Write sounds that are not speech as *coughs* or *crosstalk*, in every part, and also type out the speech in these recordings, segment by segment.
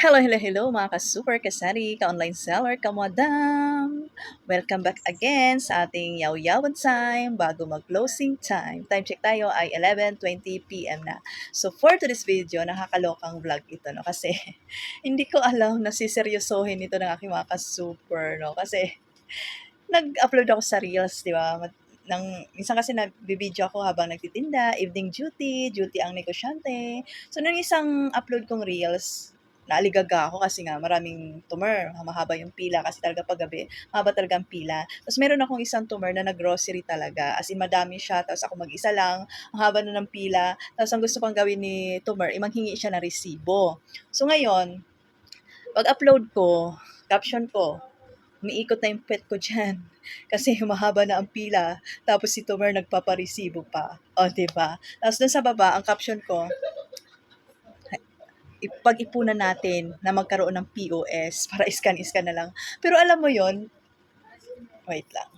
Hello, hello, hello mga ka-super, kasari, ka-online seller, ka-madam! Welcome back again sa ating yaw-yawan time bago mag-closing time. Time check tayo ay 11.20pm na. So for today's video, nakakalokang vlog ito, no? Kasi *laughs* hindi ko alam na siseryosohin ito ng aking mga ka-super, no? Kasi nag-upload ako sa Reels, di ba? Nang minsan kasi nagbibideo ako habang nagtitinda, evening duty, duty ang negosyante. So nung isang upload kong Reels, naaligaga ako kasi nga maraming tumor, mahaba yung pila kasi talaga paggabi, mahaba talaga ang pila. Tapos meron akong isang tumor na nag-grocery talaga, as in madami siya, tapos ako mag-isa lang, ang haba na ng pila, tapos ang gusto pang gawin ni tumor, imanghingi siya ng resibo. So ngayon, pag-upload ko, caption ko, umiikot na yung pet ko dyan. *laughs* Kasi humahaba na ang pila. Tapos si Tomer nagpaparesibo pa. O, ba diba? Tapos dun sa baba, ang caption ko, pag-ipunan natin na magkaroon ng POS *laughs* para iskan-iskan na lang. Pero alam mo yon wait lang.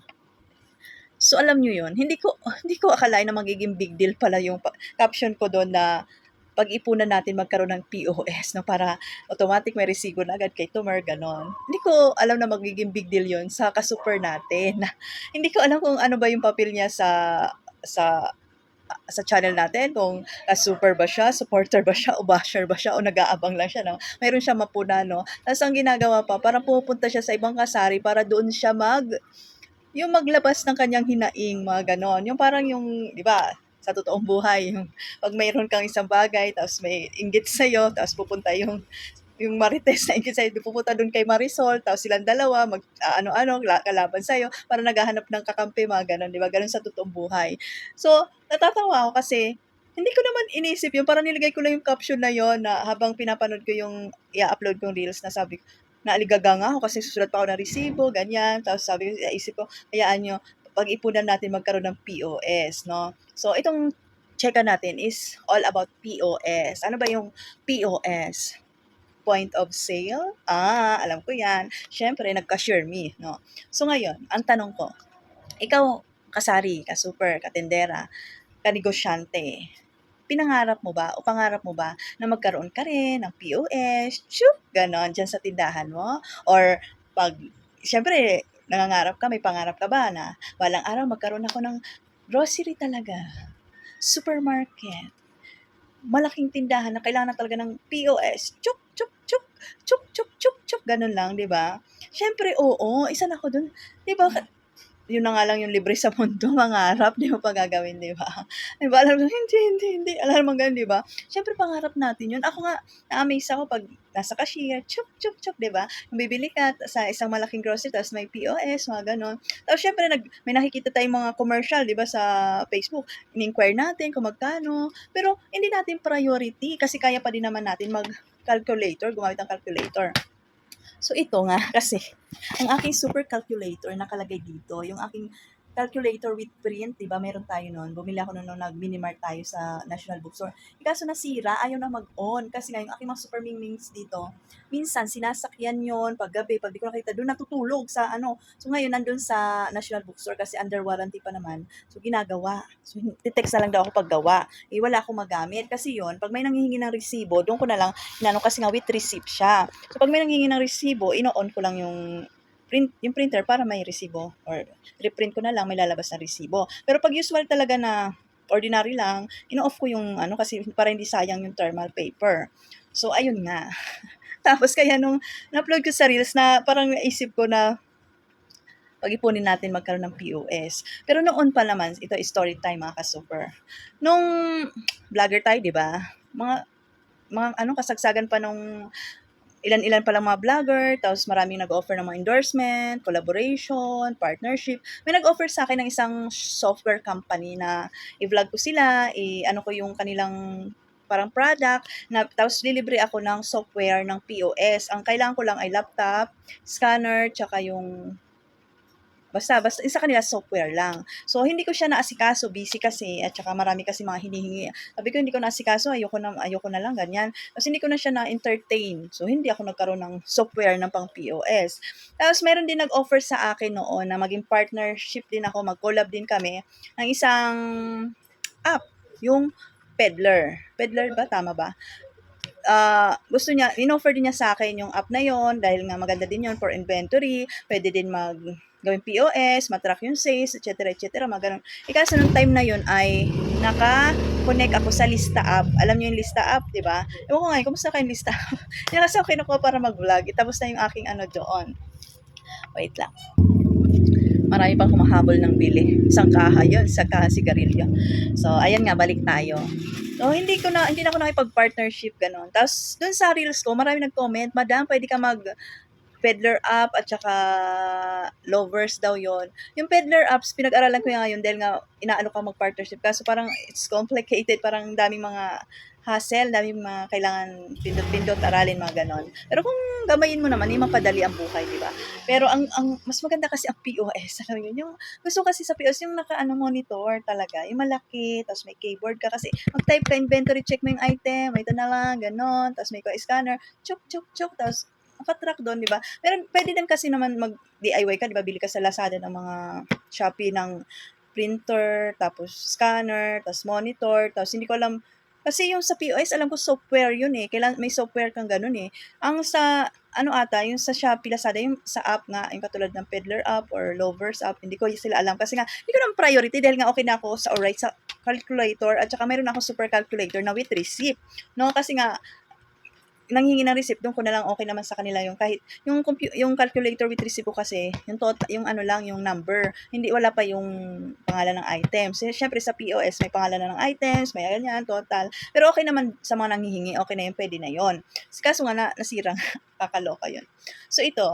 So alam nyo yon hindi ko hindi ko akalain na magiging big deal pala yung caption ko doon na pag-ipunan natin magkaroon ng POS no para automatic may resibo na agad kay Tomer ganon. Hindi ko alam na magiging big deal 'yon sa ka-super natin. *laughs* hindi ko alam kung ano ba yung papel niya sa sa sa channel natin kung ka-super ba siya, supporter ba siya, o basher ba siya, o nag-aabang lang siya. No? Mayroon siya mapuna, no? Tapos ang ginagawa pa, parang pupunta siya sa ibang kasari para doon siya mag yung maglabas ng kanyang hinaing, mga ganon. Yung parang yung, di ba, sa totoong buhay. Yung, pag mayroon kang isang bagay, tapos may inggit sa'yo, tapos pupunta yung yung Marites na inggit sa'yo, pupunta doon kay Marisol, tapos silang dalawa, mag, uh, ano-ano, kalaban sa'yo, para naghahanap ng kakampi, mga ganon, di ba? Ganon sa totoong buhay. So, natatawa ako kasi, hindi ko naman inisip yun, parang nilagay ko lang yung caption na yon na habang pinapanood ko yung i-upload kong reels na sabi ko, naaligaga nga ako kasi susulat pa ako ng resibo, ganyan. Tapos sabi ko, isip ko, hayaan nyo, pag-ipunan natin magkaroon ng POS, no? So, itong checka natin is all about POS. Ano ba yung POS? Point of sale? Ah, alam ko yan. Siyempre, nagka-share me, no? So, ngayon, ang tanong ko, ikaw, kasari, ka-super, katendera, ka-negosyante, pinangarap mo ba o pangarap mo ba na magkaroon ka rin ng POS, shoot, ganon, dyan sa tindahan mo? Or pag, syempre, nangangarap ka, may pangarap ka ba na walang araw magkaroon ako ng grocery talaga, supermarket, malaking tindahan na kailangan na talaga ng POS, chuk, chuk, chuk, chuk, chuk, chuk, chuk, ganun lang, di ba? Siyempre, oo, isa na ako dun. Di ba? Yun na nga lang yung libre sa mundo, *laughs* mangarap, di mo pa gagawin, di ba? Di ba? Alam mo, hindi, hindi, hindi. Alam mo ganun, di ba? Siyempre, pangarap natin yun. Ako nga, na-amaze ako pag nasa cashier, chup, chup, chup, di ba? Bibili ka sa isang malaking grocery, tapos may POS, mga ganon. Tapos, syempre, nag, may nakikita tayong mga commercial, di ba, sa Facebook. In-inquire natin kung magkano. Pero, hindi natin priority kasi kaya pa din naman natin mag-calculator, gumamit ng calculator. So ito nga *laughs* kasi ang aking super calculator nakalagay dito, yung aking calculator with print, di ba? Meron tayo noon. Bumili ako noon nung nag-minimart tayo sa National Bookstore. Kaso nasira, ayaw na mag-on. Kasi nga yung aking mga super mingmings dito, minsan sinasakyan yon pag gabi, pag di ko nakita, doon natutulog sa ano. So ngayon, nandun sa National Bookstore kasi under warranty pa naman. So ginagawa. So titext na lang daw ako paggawa. Eh wala akong magamit. Kasi yon pag may nanghihingi ng resibo, doon ko na lang, inano kasi nga with receipt siya. So pag may nanghihingi ng resibo, ino-on ko lang yung print, yung printer para may resibo or reprint ko na lang, may lalabas na resibo. Pero pag usual talaga na ordinary lang, ino-off ko yung ano kasi para hindi sayang yung thermal paper. So, ayun nga. *laughs* Tapos kaya nung na-upload ko sa Reels na parang naisip ko na pag-ipunin natin magkaroon ng POS. Pero noon pa naman, ito story time mga ka-super. Nung vlogger tayo, di ba? Mga mga ano kasagsagan pa nung ilan-ilan pa lang mga vlogger, tapos maraming nag-offer ng mga endorsement, collaboration, partnership. May nag-offer sa akin ng isang software company na i-vlog ko sila, i-ano ko yung kanilang parang product, na, tapos lilibre ako ng software ng POS. Ang kailangan ko lang ay laptop, scanner, tsaka yung Basta, basta isa kanila software lang. So, hindi ko siya naasikaso, busy kasi, at saka marami kasi mga hinihingi. Sabi ko, hindi ko naasikaso, ayoko na, ayoko na lang, ganyan. Kasi hindi ko na siya na-entertain. So, hindi ako nagkaroon ng software ng pang POS. Tapos, meron din nag-offer sa akin noon na maging partnership din ako, mag-collab din kami ng isang app, yung Peddler. Peddler ba? Tama ba? ah, gusto niya, in-offer din niya sa akin yung app na yon dahil nga maganda din yon for inventory. Pwede din mag gawing POS, matrack yung sales, etc. etc. Mga ganun. E nung time na yon ay naka-connect ako sa Lista app. Alam niyo yung Lista app, di ba? Ewan ko nga, eh, kumusta kayo yung Lista app? *laughs* Yan kasi ako kinukuha para mag-vlog. Tapos na yung aking ano doon. Wait lang. Marami pang humahabol ng bili. Isang kaha yun, sa kaha sigarilyo. So, ayan nga, balik tayo. So, hindi ko na, hindi na ako nakipag-partnership, ganun. Tapos, dun sa reels ko, marami nag-comment, Madam, pwede ka mag peddler app at saka lovers daw yon Yung peddler apps, pinag-aralan ko nga ngayon dahil nga inaano ka mag-partnership. Kaso parang it's complicated, parang daming mga hassle, daming mga kailangan pindot-pindot, aralin, mga ganon. Pero kung gamayin mo naman, yung mapadali ang buhay, di ba? Pero ang, ang mas maganda kasi ang POS, *laughs* alam yun, yung gusto kasi sa POS, yung naka-ano monitor talaga, yung malaki, tapos may keyboard ka kasi mag-type ka, inventory, check mo yung item, ito na lang, ganon, tapos may scanner, chuk, chuk, chuk, tapos nakatrack doon, di ba? Pero pwede din kasi naman mag-DIY ka, di ba? Bili ka sa Lazada ng mga Shopee ng printer, tapos scanner, tapos monitor, tapos hindi ko alam, kasi yung sa POS, alam ko software yun eh. Kailan may software kang ganun eh. Ang sa ano ata, yung sa Shopee, Lazada, yung sa app nga, yung katulad ng Peddler app or Lovers app, hindi ko sila alam. Kasi nga, hindi ko naman priority dahil nga okay na ako sa alright sa calculator at saka meron ako super calculator na with receipt. No? Kasi nga, nanghingi ng receipt doon ko na lang okay naman sa kanila yung kahit yung compu- yung calculator with receipt ko kasi yung total yung ano lang yung number. Hindi wala pa yung pangalan ng items. Eh, syempre sa POS may pangalan na ng items may ganyan total. Pero okay naman sa mga nanghihingi okay na yun pwede na yun. Kaso nga na, nasirang *laughs* kakaloka yun. So ito.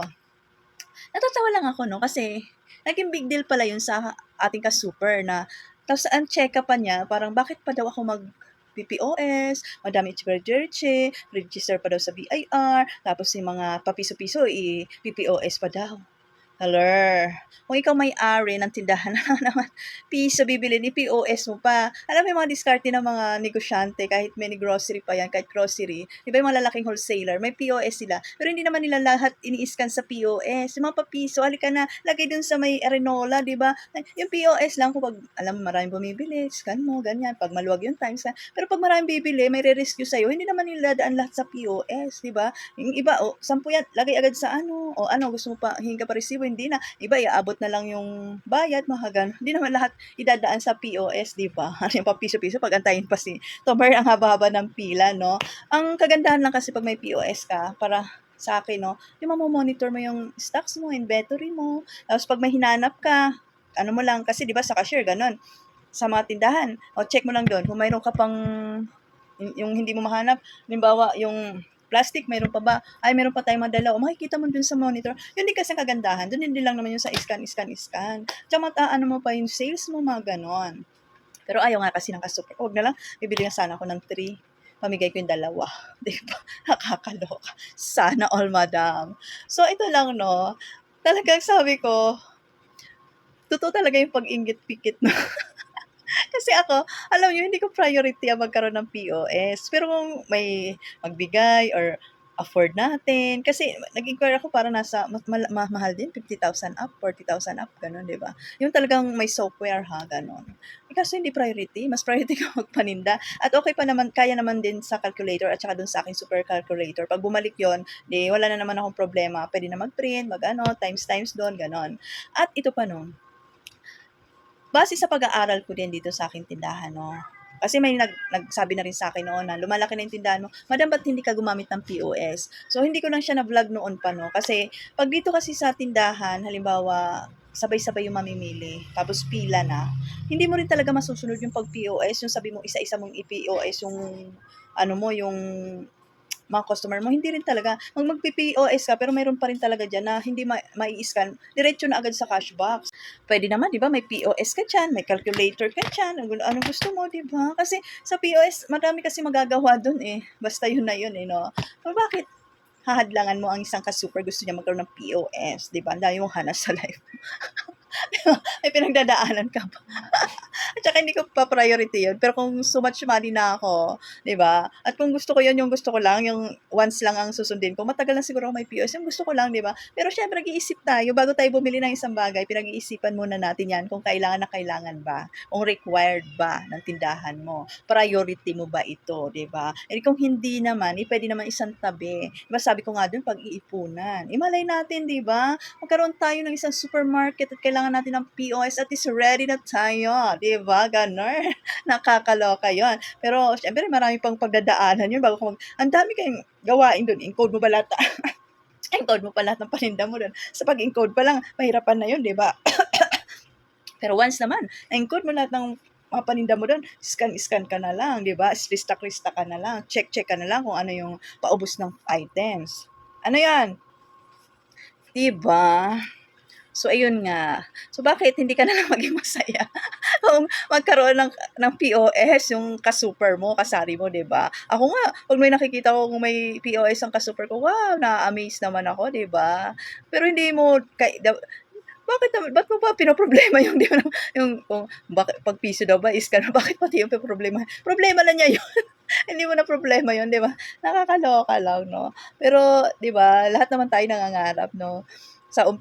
Natatawa lang ako no? Kasi naging big deal pala yun sa ating ka-super na tapos ang check pa niya parang bakit pa daw ako mag PPOS, madami Chiberjerche, register pa daw sa BIR, tapos yung mga papiso-piso, i-PPOS pa daw. Hello. Kung ikaw may-ari ng tindahan *laughs* na naman, piso bibili ni POS mo pa. Alam mo yung mga diskarte ng mga negosyante, kahit many grocery pa yan, kahit grocery, di ba yung mga lalaking wholesaler, may POS sila. Pero hindi naman nila lahat ini-scan sa POS. Yung mga papiso, halika na, lagay dun sa may arenola, di ba? Yung POS lang, kung pag, alam mo, maraming bumibili, scan mo, ganyan. Pag maluwag yung time, scan. Pero pag maraming bibili, may re-rescue sa'yo, hindi naman nila daan lahat sa POS, di ba? Yung iba, o, oh, sampu yan, lagay agad sa ano, o ano, gusto mo pa, hinga pa resibo, hindi na. Iba, iaabot na lang yung bayad, mga ganun. Hindi naman lahat idadaan sa POS, di ba? *laughs* Ano yung papiso-piso, pag antayin pa si Tomer ang haba-haba ng pila, no? Ang kagandahan lang kasi pag may POS ka, para sa akin, no, yung mamomonitor mo yung stocks mo, inventory mo. Tapos pag may hinanap ka, ano mo lang, kasi di ba sa cashier, ganun. Sa mga tindahan, o check mo lang doon. Kung mayroon ka pang, yung, hindi mo mahanap, halimbawa, yung plastic, mayroon pa ba? Ay, mayroon pa tayong madala. O makikita mo dun sa monitor. Yun din kasi ang kagandahan. Dun hindi lang naman yung sa scan, scan, scan. Tsaka ano mo pa yung sales mo, mga ganon. Pero ayaw nga kasi ng kasuper. Huwag na lang, bibili na sana ako ng 3 pamigay ko yung dalawa. *laughs* Di ba? Nakakaloka. Sana all, madam. So, ito lang, no? Talagang sabi ko, totoo talaga yung pag-ingit-pikit na. *laughs* *laughs* Kasi ako, alam niyo, hindi ko priority ang magkaroon ng POS. Pero kung may magbigay or afford natin. Kasi nag-inquire ako para nasa ma- ma- ma- mahal din, 50,000 up, 40,000 up, ganun, di ba? Yung talagang may software ha, ganun. Eh, Kasi hindi priority, mas priority *laughs* ka magpaninda. At okay pa naman, kaya naman din sa calculator at saka dun sa aking super calculator. Pag bumalik yon di wala na naman akong problema. Pwede na mag-print, mag-ano, times times doon, ganun. At ito pa no, base sa pag-aaral ko din dito sa aking tindahan, no, kasi may nag, nagsabi na rin sa akin noon na lumalaki na yung tindahan mo, madam, ba't hindi ka gumamit ng POS? So, hindi ko lang siya na-vlog noon pa, no? Kasi, pag dito kasi sa tindahan, halimbawa, sabay-sabay yung mamimili, tapos pila na, hindi mo rin talaga masusunod yung pag-POS, yung sabi mo, isa-isa mong i-POS yung, ano mo, yung mga customer mo, hindi rin talaga. Mag mag-POS ka, pero mayroon pa rin talaga dyan na hindi ma- mai-scan, diretso na agad sa cash box. Pwede naman, di ba, may POS ka dyan, may calculator ka dyan, anong, anong gusto mo, di ba? Kasi sa POS, madami kasi magagawa dun eh. Basta yun na yun eh, no? Pero bakit hahadlangan mo ang isang ka-super gusto niya magkaroon ng POS, di ba? Ang dami mong hanas sa life. *laughs* may pinagdadaanan ka pa. *laughs* At saka hindi ko pa priority yun. Pero kung so much money na ako, di ba? At kung gusto ko yun, yung gusto ko lang, yung once lang ang susundin ko, matagal na siguro ako may POS, yung gusto ko lang, di ba? Pero syempre, nag-iisip tayo, bago tayo bumili ng isang bagay, pinag-iisipan muna natin yan kung kailangan na kailangan ba, kung required ba ng tindahan mo, priority mo ba ito, di ba? Eh kung hindi naman, eh, pwede naman isang tabi. Diba sabi ko nga dun, pag-iipunan. Imalay natin, di ba? Magkaroon tayo ng isang supermarket at kailangan natin ng POS at is ready na tayo, di ba? Ganon. *laughs* Nakakaloka yon Pero, syempre, marami pang pagdadaanan yun bago ko mag... Ang dami kayong gawain dun. Encode mo ba lahat? encode *laughs* mo pa lahat ng paninda mo dun. Sa pag-encode pa lang, mahirapan na yun, di ba? *coughs* Pero once naman, encode mo lahat ng mga paninda mo doon, scan-scan ka na lang, di ba? Lista-lista ka na lang, check-check ka na lang kung ano yung paubos ng items. Ano yan? Diba? So, ayun nga. So, bakit hindi ka na lang *laughs* maging masaya? Kung magkaroon ng, ng POS, yung kasuper mo, kasari mo, di ba? Ako nga, pag may nakikita ko kung may POS ang kasuper ko, wow, na-amaze naman ako, di ba? Pero hindi mo, kay, da, bakit naman, ba't mo ba pinoproblema *laughs* yung, di ba, yung, kung, bakit, pag piso daw ba, is ka na, *laughs* bakit pati yung problema? Problema na niya yun. hindi mo na problema yun, di ba? Nakakaloka lang, no? Pero, di ba, lahat naman tayo nangangarap, no? Sa, um,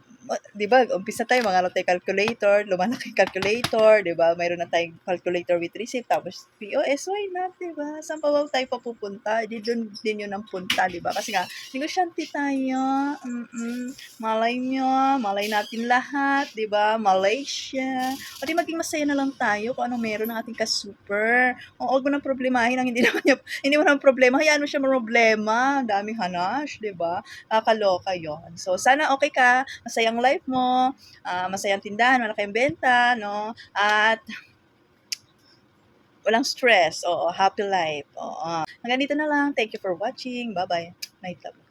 'di ba, umpisa tayo mga tayo calculator, lumalaki calculator, 'di ba? Mayroon na tayong calculator with receipt tapos POS, why not, 'di ba? Saan pa ba tayo papupunta? Di doon din 'yun ang punta, 'di ba? Kasi nga negosyante tayo. Mm Malay nyo, malay natin lahat, 'di ba? Malaysia. O di maging masaya na lang tayo kung anong meron ng ating ka-super. O huwag mo nang problemahin ang hindi *laughs* naman niya, hindi mo nang problema. Hayaan mo siya problema. Daming hanash, 'di ba? Kakaloka 'yon. So sana okay ka, masayang life mo, ah, masayang tindahan, malaki ang benta, no? At walang stress. Oo, happy life. Oo. Hanggang dito na lang. Thank you for watching. Bye-bye. Night love.